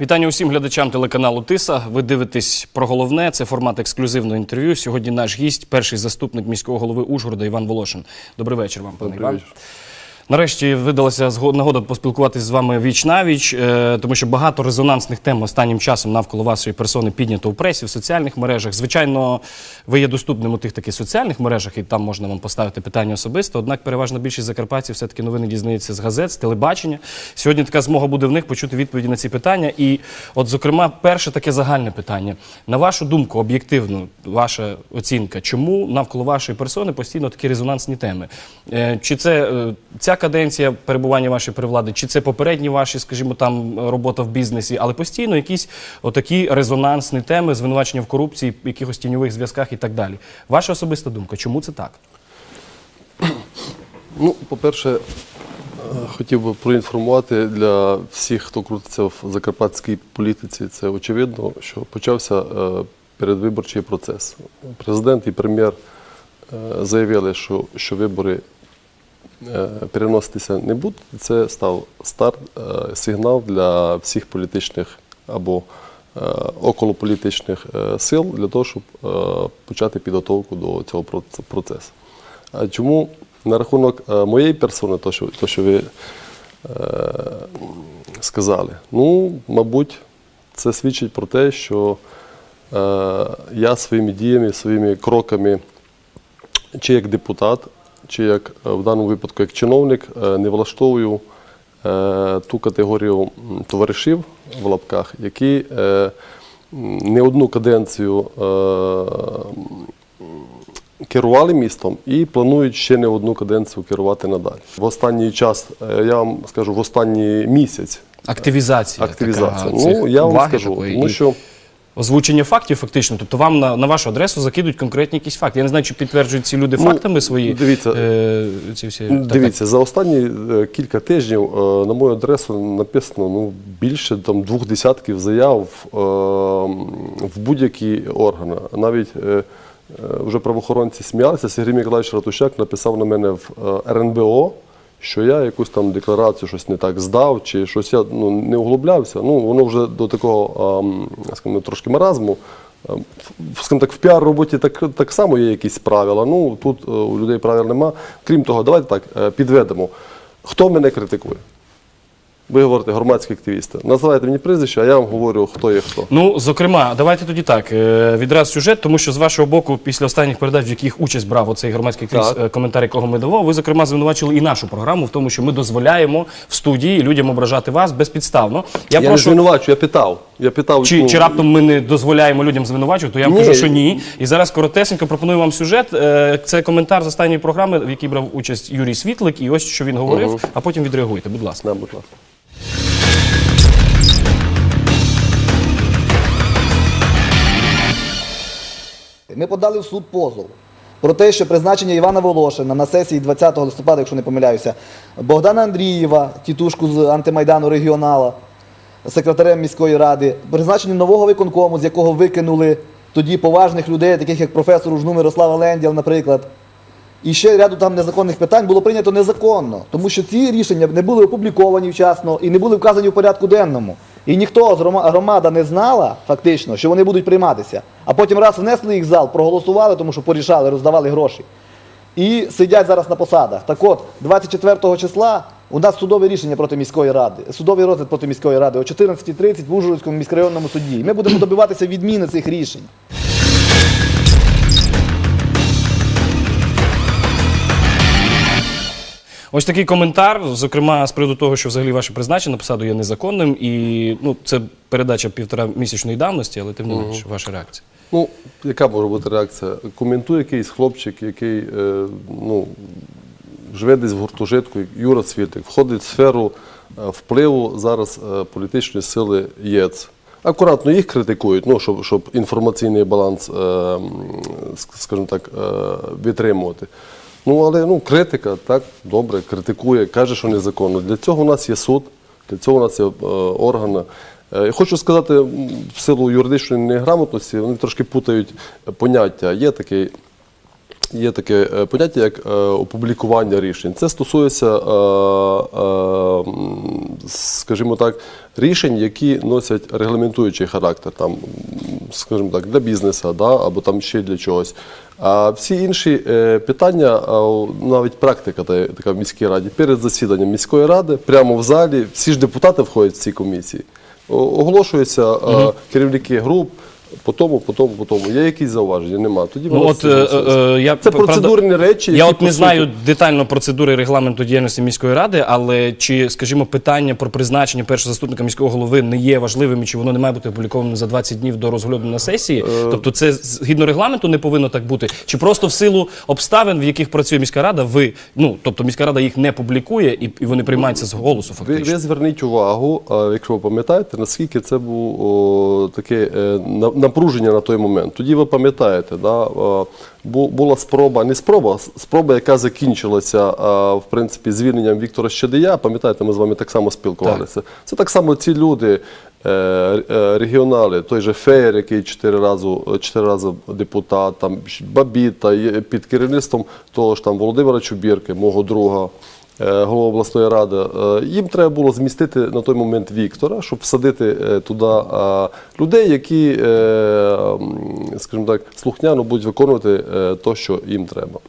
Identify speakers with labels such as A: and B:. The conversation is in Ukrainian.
A: Вітання усім глядачам телеканалу Тиса. Ви дивитесь про головне. Це формат ексклюзивного інтерв'ю. Сьогодні наш гість, перший заступник міського голови Ужгорода Іван Волошин. Добрий вечір вам, пане Іван. Нарешті видалася нагода поспілкуватися з вами віч на віч, е, тому що багато резонансних тем останнім часом навколо вашої персони піднято у пресі, в соціальних мережах. Звичайно, ви є доступним у тих таких соціальних мережах, і там можна вам поставити питання особисто. Однак переважна більшість закарпатців все-таки новини дізнається з газет, з телебачення. Сьогодні така змога буде в них почути відповіді на ці питання. І, от, зокрема, перше таке загальне питання. На вашу думку, об'єктивно, ваша оцінка, чому навколо вашої персони постійно такі резонансні теми? Е, Чи це е, ця каденція перебування вашої при владі, чи це попередні ваші, скажімо, там робота в бізнесі, але постійно якісь отакі резонансні теми, звинувачення в корупції, якихось тіньових зв'язках і так далі. Ваша особиста думка, чому це так?
B: Ну, по-перше, е, хотів би проінформувати для всіх, хто крутиться в закарпатській політиці. Це очевидно, що почався е, передвиборчий процес. Президент і прем'єр е, заявили, що, що вибори переноситися не будуть. Це став старт, е, сигнал для всіх політичних або е, околополітичних е, сил для того, щоб е, почати підготовку до цього процесу. А чому на рахунок е, моєї персони, то що, то, що ви е, сказали? Ну, мабуть, це свідчить про те, що е, я своїми діями, своїми кроками, чи як депутат, чи як е, в даному випадку як чиновник, е, не влаштовую е, ту категорію товаришів в лапках, які не одну каденцію керували містом і планують ще не одну каденцію керувати надалі. В останній час, я вам скажу, в останній місяць
A: Активізація.
B: активізація.
A: Така,
B: ну, я вам скажу, тому що
A: Озвучення фактів, фактично. Тобто вам на, на вашу адресу закидуть конкретні якісь факти. Я не знаю, чи підтверджують ці люди
B: Ну,
A: фактами свої.
B: дивіться,
A: е, ці всі так,
B: Дивіться, за останні е, кілька тижнів е, на мою адресу написано ну, більше там, двох десятків заяв е, в будь-які органи. Навіть е, е, вже правоохоронці сміялися. Сергій Миколаївич Ратушак написав на мене в е, РНБО, що я якусь там декларацію щось не так здав, чи щось я ну, не углублявся. Ну, воно вже до такого скажімо, трошки маразму. Скажімо так, в піар-роботі так, так само є якісь правила. Ну, тут е, у людей правил нема. Крім того, давайте так е, підведемо. Хто мене критикує? Ви говорите громадські активісти. Називайте мені прізвище, а я вам говорю, хто є хто.
A: Ну, зокрема, давайте тоді так. е, Відразу сюжет, тому що з вашого боку, після останніх передач, в яких участь брав оцей громадський активіст,
B: Так.
A: е, коментар, якого ми давали, ви, зокрема, звинувачили і нашу програму в тому, що ми дозволяємо в студії людям ображати вас безпідставно. Я,
B: Я, не
A: прошу.
B: звинувачую, я питав. Я питав
A: Чи,
B: ну,
A: чи раптом ми не дозволяємо людям звинувачувати, то я вам
B: Ні.
A: кажу, що ні. І зараз коротесенько пропоную вам сюжет. Е, Це коментар з останньої програми, в якій брав участь Юрій Світлик, і ось що він говорив, а потім відреагуйте, будь ласка.
B: Да, будь ласка.
C: Ми подали в суд позов про те, що призначення Івана Волошина на сесії 20 листопада, якщо не помиляюся, Богдана Андрієва, тітушку з антимайдану регіонала, секретарем міської ради, призначення нового виконкому, з якого викинули тоді поважних людей, таких як професор Ужну Мирослава Ленділ, наприклад. І ще ряду там незаконних питань було прийнято незаконно, тому що ці рішення не були опубліковані вчасно і не були вказані в порядку денному. І ніхто з громада не знала фактично, що вони будуть прийматися. А потім раз внесли їх в зал, проголосували, тому що порішали, роздавали гроші. І сидять зараз на посадах. Так от, 24 числа у нас судове рішення проти міської ради, судовий розгляд проти міської ради о 14.30 в Ужгородському міськрайонному суді. Ми будемо добиватися відміни цих рішень.
A: Ось такий коментар, зокрема, з приводу того, що взагалі ваше призначення на посаду є незаконним, і ну, це передача півтора місячної давності, але тим не менше, ваша реакція.
B: Ну, яка може бути реакція? Коментує якийсь хлопчик, який е, ну, живе десь в гуртожитку, Юра Світик, входить в сферу е, впливу зараз е, політичної сили ЄЦ. Акуратно їх критикують, ну, щоб, щоб інформаційний баланс, е, скажімо так, е, відтримувати. Ну, але ну, критика, так, добре, критикує, каже, що незаконно. Для цього у нас є суд, для цього у нас є е, органи. Е, Я хочу сказати, в силу юридичної неграмотності вони трошки путають поняття. Є такий Є таке е, поняття, як е, опублікування рішень. Це стосується, скажімо так, рішень, які носять регламентуючий характер, там, скажімо так, для бізнесу, да, або там ще для чогось. А всі інші е, питання, навіть практика та- така в міській раді, перед засіданням міської ради, прямо в залі, всі ж депутати входять в ці комісії, оголошуються е, керівники груп. По тому, по тому, по тому. Є якісь зауваження? Нема. Тоді
A: Ну, от, е, е, я,
B: Це
A: правда,
B: процедурні речі,
A: Я
B: які,
A: от не знаю детально процедури регламенту діяльності міської ради, але чи, скажімо, питання про призначення першого заступника міського голови не є важливим, чи воно не має бути опублікованим за 20 днів до розгляду на сесії?
B: Е.
A: Тобто, це згідно регламенту не повинно так бути? Чи просто в силу обставин, в яких працює міська рада, ви ну тобто міська рада їх не публікує і, і вони приймаються з голосу,
B: Ви,
A: фактично?
B: ви зверніть увагу, якщо ви пам'ятаєте, наскільки це був о, таке е, на- напруження на той момент. Тоді ви пам'ятаєте, да, була спроба, не спроба, спроба, яка закінчилася а, в принципі звільненням Віктора Щедия. Пам'ятаєте, ми з вами так само спілкувалися. Це так само ці люди. е, е, Регіонали, той же Феєр, який чотири рази, чотири рази депутат, там Бабіта, під керівництвом того ж там Володимира Чубірки, мого друга, е, голова обласної ради, е, їм треба було змістити на той момент Віктора, щоб всадити е, туди е, людей, які, е, скажімо так, слухняно будуть виконувати те, що їм треба.